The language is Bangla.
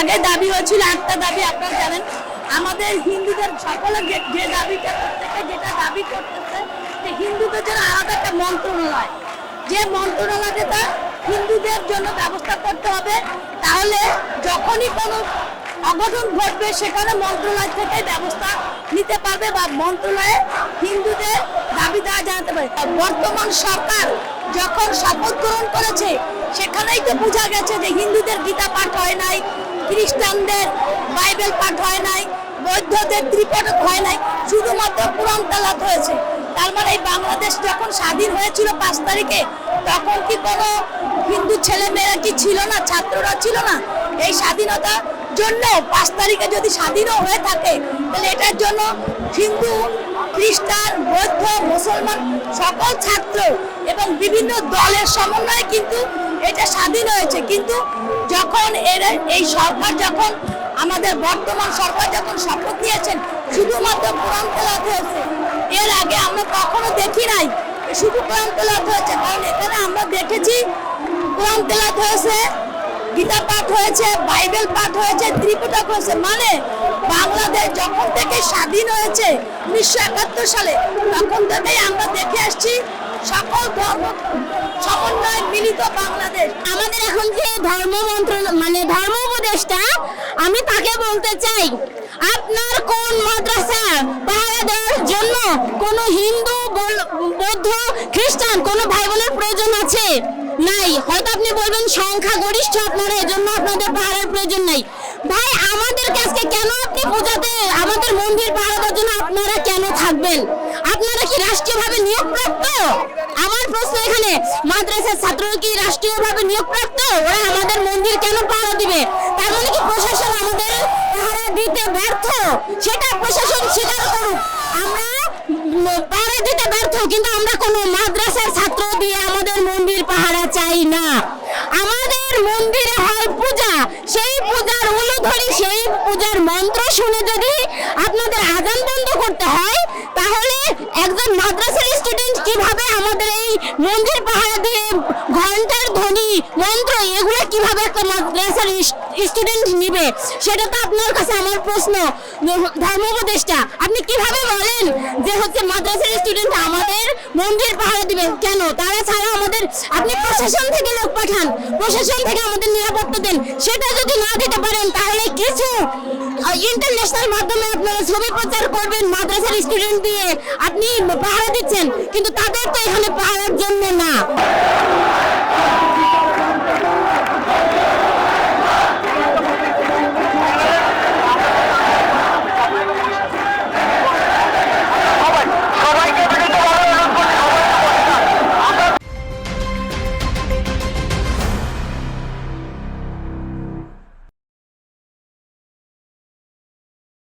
আগে দাবি হয়েছিল, একটা দাবি আপনারা জানেন, আমাদের হিন্দুদের সকলে যে দাবিটা প্রত্যেকে যেটা দাবি করতেছে, যে হিন্দুদের জন্য আলাদা একটা মন্ত্রণালয়। যে মন্ত্রণালয় মন্ত্রণালয়টা হিন্দুদের জন্য ব্যবস্থা করতে হবে, তাহলে যখনই কোনো অঘটন ঘটবে, সেখানে মন্ত্রণালয় থেকে ব্যবস্থা নিতে পারবে বা মন্ত্রণালয়ে হিন্দুদের দাবি দেওয়া জানাতে পারে। বর্তমান সরকার যখন শপথ গ্রহণ করেছে, সেখানেই তো বোঝা গেছে যে হিন্দুদের গীতা পাঠ হয় নাই খ্রিস্টানদের বাইবেল পাঠ হয় নাই, বৌদ্ধদের ত্রিপটক হয় নাই, শুধুমাত্র পুরাণ তালাত হয়েছে। তার মানে এই বাংলাদেশ যখন স্বাধীন হয়েছিল পাঁচ তারিখে, তখন কি কোনো হিন্দু ছেলে মেয়েরা কি ছিল না, ছাত্ররা ছিল না? এই স্বাধীনতা জন্য পাঁচ তারিখে যদি স্বাধীনও হয়ে থাকে, তাহলে এটার জন্য হিন্দু, খ্রিস্টান, বৌদ্ধ, মুসলমান সকল ছাত্র এবং বিভিন্ন দলের সমন্বয়ে কিন্তু এটা স্বাধীন হয়েছে। কিন্তু যখন এরা এই সরকার যখন আমাদের বর্তমান সরকার যখন শপথ নিয়েছেন, শুধুমাত্র কোরআন তেলাওয়াত হয়েছে। এর আগে আমরা কখনো দেখি নাই শুধু কোরআন তেলাওয়াত হয়েছে। কারণ এখানে আমরা দেখেছি কোরআন তেলাওয়াত হয়েছে, গীতা পাঠ হয়েছে, বাইবেল পাঠ হয়েছে, ত্রিপুটক হয়েছে। মানে বাংলাদেশ যখন থেকে স্বাধীন হয়েছে, উনিশশো একাত্তর সালে, তখন থেকেই আমরা দেখে আসছি সকল ধর্ম সমন্বয় মিলিত বাংলাদেশ। আমাদের এখন যে ধর্ম মন্ত্র মানে ধর্ম উপদেষ্টা, আমি তাকে বলতে চাই, আপনার কোন মাদ্রাসা পাহারা দেওয়ার জন্য কোন হিন্দু বৌদ্ধ, খ্রিস্টান কোন ভাই বোনের প্রয়োজন আছে? নাই। হয়তো আপনি বলবেন সংখ্যা গরিষ্ঠ আপনারা, এজন্য আপনাদের পাহাড়ের প্রয়োজন নাই। ভাই, আমাদের কাছে কেন আপনি পূজাতে আমাদের মন্দির পাহারা জন্য আপনারা কেন থাকবেন? রাষ্ট্রীয়ভাবে নিয়োগপ্রাপ্ত? আমার প্রশ্ন এখানে, মাদ্রাসার ছাত্ররা কি রাষ্ট্রীয়ভাবে নিয়োগপ্রাপ্ত? ওরা আমাদের মন্দির কেন পাহারা দিবে? তার মানে কি প্রশাসন আমাদের পাহারা দিতে ব্যর্থ? সেটা প্রশাসন স্বীকার করুক। আমরা পাহারা দিতে ব্যর্থ, কিন্তু আমরা কোনো মাদ্রাসার ছাত্র দিয়ে আমাদের মন্দির পাহারা চাই না। আমাদের মন্দিরে হয় পূজা। সেই পূজার উলুধ্বনি সেই পূজার মন্ত্র শুনে যদি আপনাদের আজান বন্ধ করতে হয়, তাহলে একজন মাদ্রাসার স্টুডেন্ট কীভাবে আমাদের এই মন্দির পাহারা দিয়ে ঘণ্টার ধ্বনি, মন্ত্র, এগুলো কীভাবে একটা মাদ্রাসার স্টুডেন্ট নিবে? সেটা তো আপনার কাছে আমার প্রশ্ন। ধর্ম উপদেষ্টা, আপনি কীভাবে বলেন যে হচ্ছে মাদ্রাসার স্টুডেন্ট আমাদের মন্দির পাহারা দিবেন কেন? তারা ছাড়া আমাদের আপনি প্রশাসন থেকে লোক পাঠান। প্রশাসন থেকে আমাদের নিরাপত্তা দেন। সেটা যদি না দিতে পারেন, তাহলে কিছু ইন্টারন্যাশনাল মাধ্যমে আপনারা ছবি প্রচার করবেন মাদ্রাসার স্টুডেন্ট দিয়ে। আপনি পাহারা দিচ্ছেন, কিন্তু তাদের তো এখানে পাহারার জন্য না।